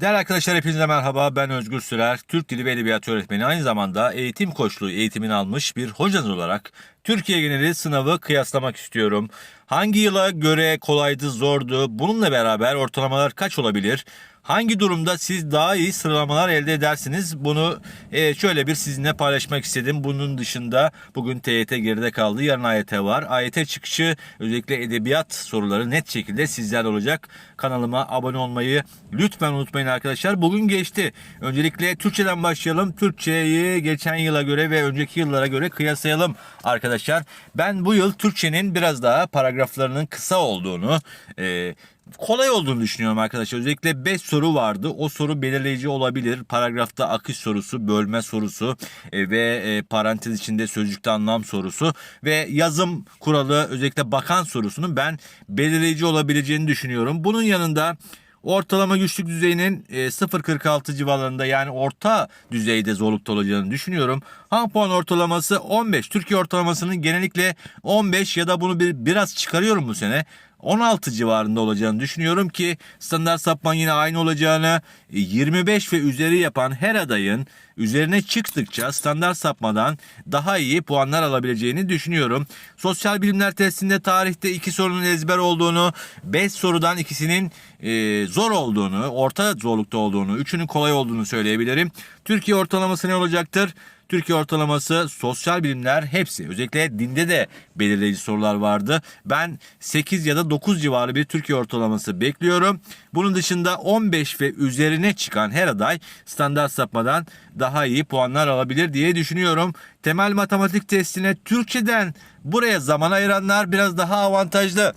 Değerli arkadaşlar hepinize merhaba. Ben Özgür Sürer. Türk Dili ve Edebiyatı öğretmeni. Aynı zamanda eğitim koçluğu eğitimini almış bir hocanız olarak Türkiye geneli sınavı kıyaslamak istiyorum. Hangi yıla göre kolaydı, zordu? Bununla beraber ortalamalar kaç olabilir? Hangi durumda siz daha iyi sıralamalar elde edersiniz? Bunu e, şöyle bir sizinle paylaşmak istedim. Bunun dışında bugün TYT geride kaldı. Yarın AYT var. AYT çıkışı özellikle edebiyat soruları net şekilde sizlerle olacak. Kanalıma abone olmayı lütfen unutmayın arkadaşlar. Bugün geçti. Öncelikle Türkçeden başlayalım. Türkçeyi geçen yıla göre ve önceki yıllara göre kıyaslayalım arkadaşlar. Ben bu yıl Türkçenin biraz daha paragraflarının kısa olduğunu, e, kolay olduğunu düşünüyorum arkadaşlar. Özellikle 5 soru vardı. O soru belirleyici olabilir. Paragrafta akış sorusu, bölme sorusu e, ve e, parantez içinde sözcükte anlam sorusu ve yazım kuralı özellikle bakan sorusunun ben belirleyici olabileceğini düşünüyorum. Bunun yanında Ortalama güçlük düzeyinin e, 0.46 civarlarında yani orta düzeyde zorlukta olacağını düşünüyorum. Ham puan ortalaması 15. Türkiye ortalamasının genellikle 15 ya da bunu bir, biraz çıkarıyorum bu sene. 16 civarında olacağını düşünüyorum ki standart sapman yine aynı olacağını e, 25 ve üzeri yapan her adayın üzerine çıktıkça standart sapmadan daha iyi puanlar alabileceğini düşünüyorum. Sosyal bilimler testinde tarihte iki sorunun ezber olduğunu, 5 sorudan ikisinin e, zor olduğunu, orta zorlukta olduğunu, üçünün kolay olduğunu söyleyebilirim. Türkiye ortalaması ne olacaktır? Türkiye ortalaması sosyal bilimler hepsi özellikle dinde de belirleyici sorular vardı. Ben 8 ya da 9 civarı bir Türkiye ortalaması bekliyorum. Bunun dışında 15 ve üzerine çıkan her aday standart sapmadan daha iyi puanlar alabilir diye düşünüyorum. Temel matematik testine Türkçeden buraya zaman ayıranlar biraz daha avantajlı.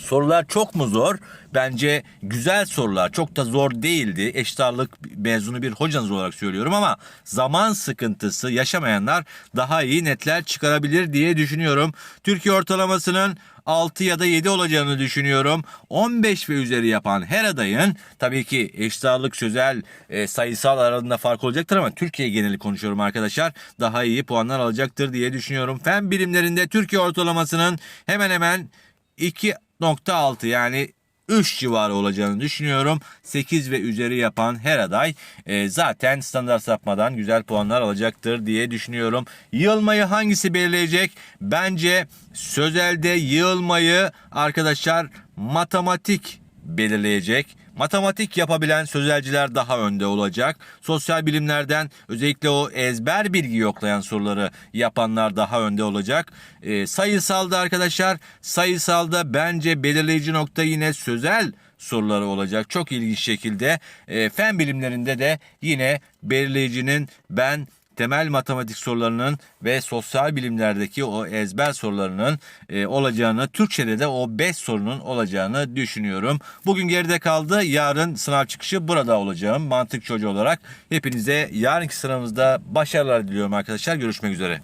Sorular çok mu zor? Bence güzel sorular. Çok da zor değildi. Eşit ağırlık mezunu bir hocanız olarak söylüyorum ama zaman sıkıntısı yaşamayanlar daha iyi netler çıkarabilir diye düşünüyorum. Türkiye ortalamasının 6 ya da 7 olacağını düşünüyorum. 15 ve üzeri yapan her adayın tabii ki eşit ağırlık sözel e, sayısal arasında fark olacaktır ama Türkiye geneli konuşuyorum arkadaşlar. Daha iyi puanlar alacaktır diye düşünüyorum. Fen bilimlerinde Türkiye ortalamasının hemen hemen 2.6 yani 3 civarı olacağını düşünüyorum. 8 ve üzeri yapan her aday e, zaten standart sapmadan güzel puanlar alacaktır diye düşünüyorum. Yığılmayı hangisi belirleyecek? Bence sözelde yığılmayı arkadaşlar matematik belirleyecek. Matematik yapabilen sözelciler daha önde olacak. Sosyal bilimlerden özellikle o ezber bilgi yoklayan soruları yapanlar daha önde olacak. E, sayısalda arkadaşlar sayısalda bence belirleyici nokta yine sözel soruları olacak. Çok ilginç şekilde e, fen bilimlerinde de yine belirleyicinin ben temel matematik sorularının ve sosyal bilimlerdeki o ezber sorularının e, olacağını, Türkçede de o 5 sorunun olacağını düşünüyorum. Bugün geride kaldı. Yarın sınav çıkışı burada olacağım. Mantık çocuğu olarak hepinize yarınki sınavımızda başarılar diliyorum arkadaşlar. Görüşmek üzere.